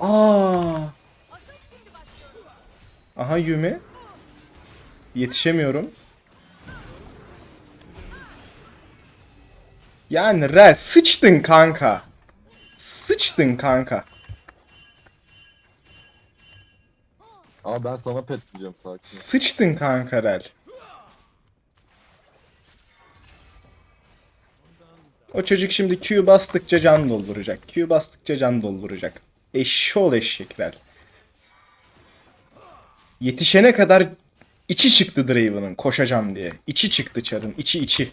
Aa. Aha Yumi. Yetişemiyorum. Yani Rel sıçtın kanka. Sıçtın kanka. Ama ben sana pet diyeceğim sakin. Sıçtın kanka Rel. O çocuk şimdi Q bastıkça can dolduracak. Q bastıkça can dolduracak. Eşşoğlu eşekler. Yetişene kadar içi çıktı Draven'ın koşacağım diye. İçi çıktı çarın. içi içi.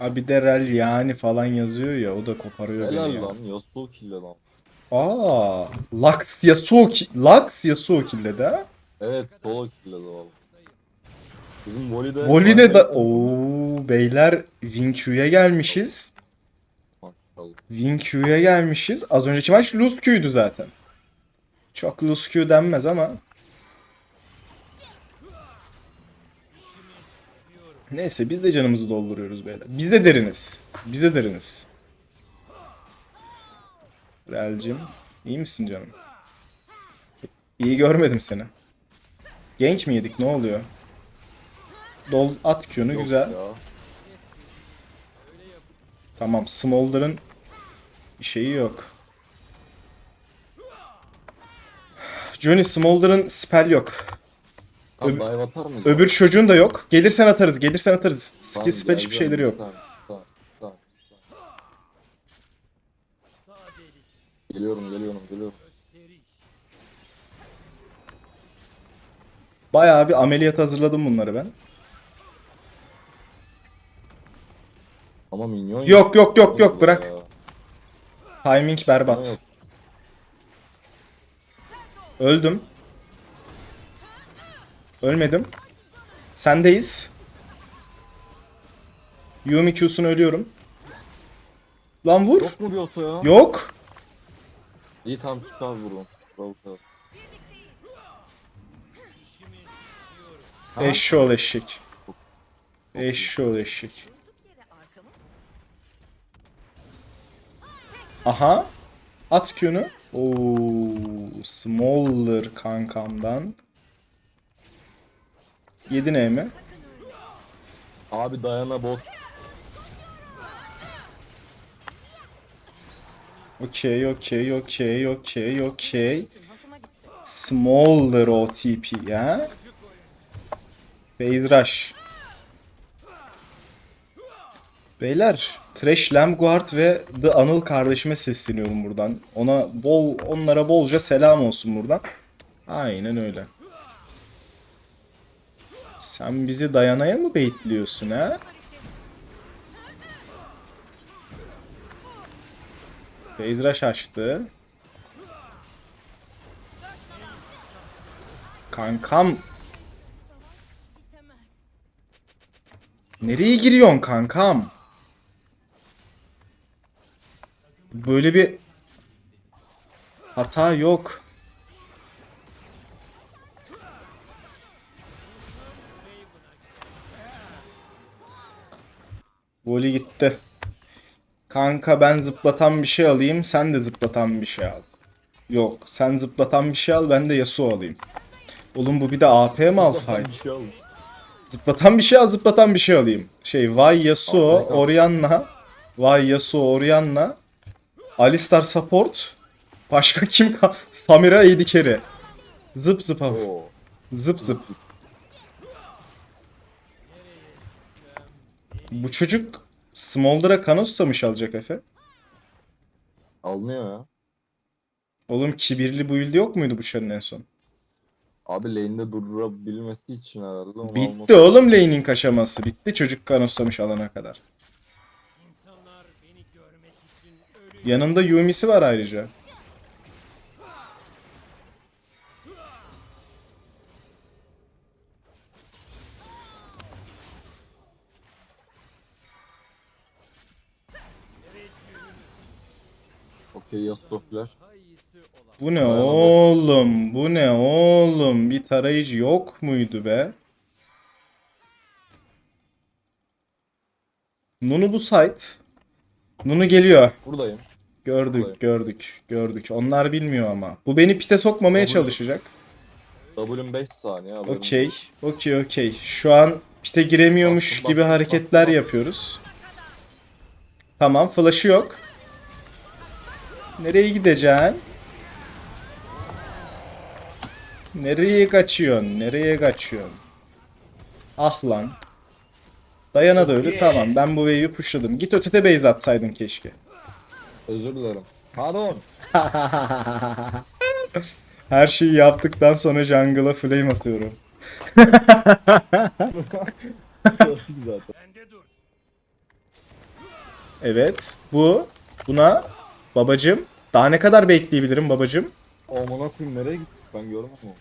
Abi de rel yani falan yazıyor ya o da koparıyor beni Helal ya. lan Yasuo kille lan. Aa, Lux Yasuo ki Lux Yasuo killedi ha. Evet solo kille de. Bizim Voli'de... Voli'de da ooo beyler Wing Q'ya gelmişiz. Wing Q'ya gelmişiz. Az önceki maç Lose Q'ydu zaten. Çok Lose Q denmez ama. Neyse biz de canımızı dolduruyoruz beyler. Biz de deriniz. Biz de deriniz. Relcim. iyi misin canım? İyi görmedim seni. Gank mi yedik ne oluyor? Dol at Q'nu Yok güzel. Ya. Tamam Smolder'ın bir şeyi yok. Johnny Smolder'ın spell yok. Tam Öbür- dive atar mıyız? Öbür çocuğun da yok. Gelirsen atarız, gelirsen atarız. Skill spell hiçbir geleceğim. şeyleri yok. Tamam, tamam, tamam, tamam. Geliyorum geliyorum geliyorum. Bayağı bir ameliyat hazırladım bunları ben. Ama minyon Yok yok yok yok bırak. Ya. Timing berbat. Yok. Öldüm. Ölmedim. Sendeyiz. Yumi Q'sunu ölüyorum. Lan vur. Yok mu bir oto ya? Yok. İyi tamam çıkar vururum. Bravo kral. Ha? Eşşoğlu eşek. Eşşoğlu eşek. Aha. At Q'nu. Oo, Smaller kankamdan. Yedi ne mi? Abi dayana bot. Okey, okey, okey, okey, okey. Smaller OTP ya. Phase Rush. Beyler, Trash Lamguard ve The Anıl kardeşime sesleniyorum buradan. Ona bol onlara bolca selam olsun buradan. Aynen öyle. Sen bizi dayanaya mı baitliyorsun ha? Rush açtı. Kankam. Nereye giriyorsun kankam? Böyle bir hata yok. Voli gitti. Kanka ben zıplatan bir şey alayım, sen de zıplatan bir şey al. Yok, sen zıplatan bir şey al, ben de Yasuo alayım. Oğlum bu bir de AP mi alsaydı? Bir şey. Zıplatan bir şey al, zıplatan bir şey alayım. Şey, Vay Yasuo, Al, al. Orianna. Vay Yasuo, Orianna. Alistar support. Başka kim Samira carry. Zıp zıp abi. Oo. Zıp zıp. Bu çocuk Smolder'a Kanos'tamış alacak Efe. Alınıyor ya. Oğlum kibirli build yok muydu bu şarın en son? Abi lane'de durabilmesi için herhalde. onu Bitti alması- oğlum laning aşaması. Bitti çocuk Kanos'tamış alana kadar. Yanında Yumi'si var ayrıca. İyisi olamaz. Bu ne oğlum? Bu ne oğlum? Bir tarayıcı yok muydu be? Nunu bu site. Nunu geliyor. Buradayım. Gördük, Kolay. gördük, gördük. Onlar bilmiyor ama. Bu beni pite sokmamaya Kabul. çalışacak. W'm 5 saniye. Okey, okey, okey. Şu an pite giremiyormuş Bastım, gibi bastım, hareketler bastım. yapıyoruz. Tamam, flash'ı yok. Nereye gideceksin? Nereye kaçıyorsun? Nereye kaçıyorsun? Ah lan. Dayana da öldü. Tamam, ben bu wave'i pushladım. Git ötete base atsaydın keşke. Özür dilerim. Pardon. Her şeyi yaptıktan sonra jungle'a flame atıyorum. Evet. Bu. Buna. Babacım. Daha ne kadar bekleyebilirim babacım? Amına koyayım nereye gittik ben görmedim onu.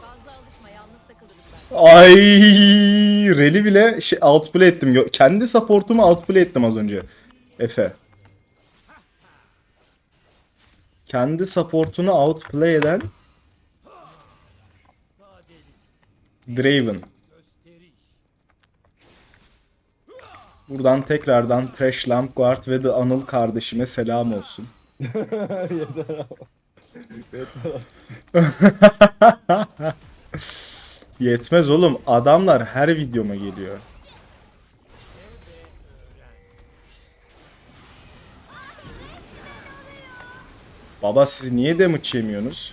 Fazla alışma yalnız takılırız ben. Ay, Reli bile şey, outplay ettim. Yo- Kendi supportumu outplay ettim az önce. Efe. Kendi supportunu outplay eden Draven. Buradan tekrardan Trash Lampguard ve The Anıl kardeşime selam olsun. Yeter. Yetmez oğlum. Adamlar her videoma geliyor. Baba siz niye damage yemiyorsunuz?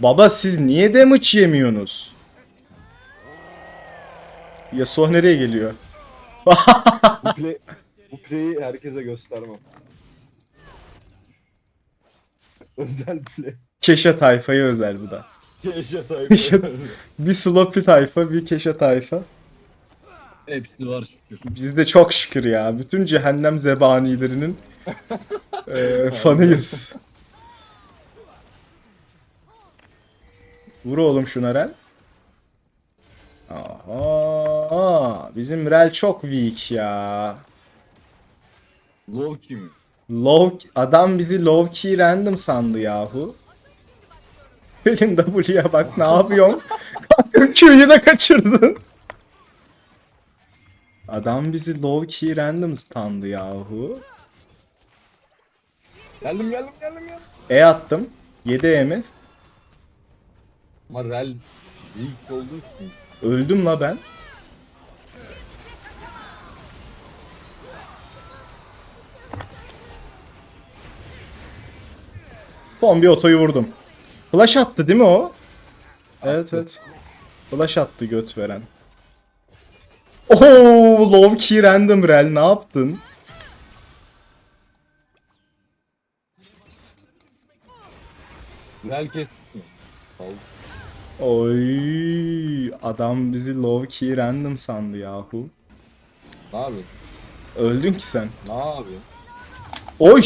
Baba siz niye damage yemiyorsunuz? Yasuo nereye geliyor? bu play, bu play'i herkese göstermem. Özel play. Keşe tayfaya özel bu da. Keşke Keşke- sayfa. Bir sloppy tayfa, bir keşe tayfa. Hepsi var şükür. Biz de çok şükür ya. Bütün cehennem zebanilerinin eee, fanıyız. Vur oğlum şuna Rel. Aha, bizim Rel çok weak ya. Low kim? Low, adam bizi low key random sandı yahu. Elin W'ye bak ne yapıyorsun? Kanka Q'yu da kaçırdın. Adam bizi low key random sandı yahu. geldim geldim geldim geldim. E attım. 7 E mi? Ama rel ilk olduğu için. Öldüm la ben. Son bir otoyu vurdum. Flash attı değil mi o? Evet evet. Flash attı göt veren. Oo, low key random rel ne yaptın? Oldu. Oy, adam bizi low key random sandı yahu. Ne yapıyorsun? Öldün ki sen. Ne yapıyorsun? Oy!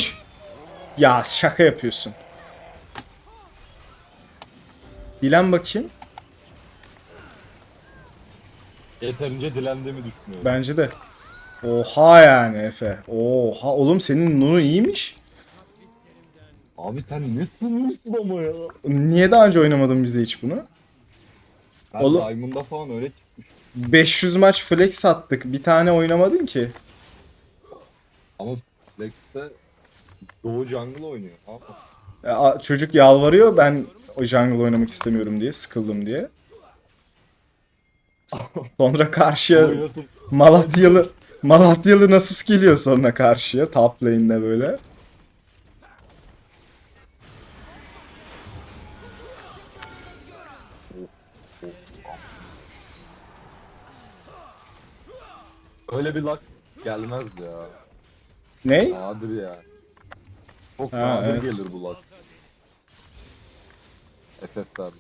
Ya şaka yapıyorsun. Bilen bakayım. Yeterince dilendiğimi düşünüyorum. Bence de. Oha yani Efe. Oha oğlum senin Nunu iyiymiş. Abi sen ne sunuyorsun ama ya? Niye daha önce oynamadın bize hiç bunu? Ben Oğlum- Diamond'da falan öyle çıkmış. 500 maç flex attık. Bir tane oynamadın ki. Ama Flex'te Doğu Jungle oynuyor. Ne yapalım? E, Çocuk yalvarıyor ben o jungle oynamak istemiyorum diye. Sıkıldım diye. Sonra karşıya. Malatyalı Malatyalı Nasus geliyor sonra karşıya top lane'de böyle. Öyle bir lak gelmez ya. Ne? Nadir ya. Çok Ha, nadir evet. gelir bu lak. FF'ler.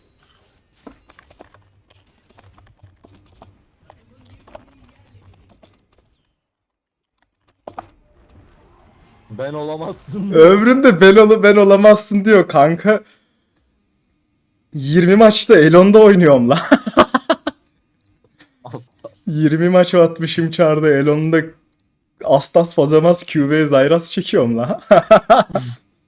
Ben olamazsın. Ömründe ben ol ben olamazsın diyor kanka. 20 maçta Elon'da oynuyorum la. Az, az. 20 maç atmışım çarda Elon'da Astas Fazamas QV Zayras çekiyorum la.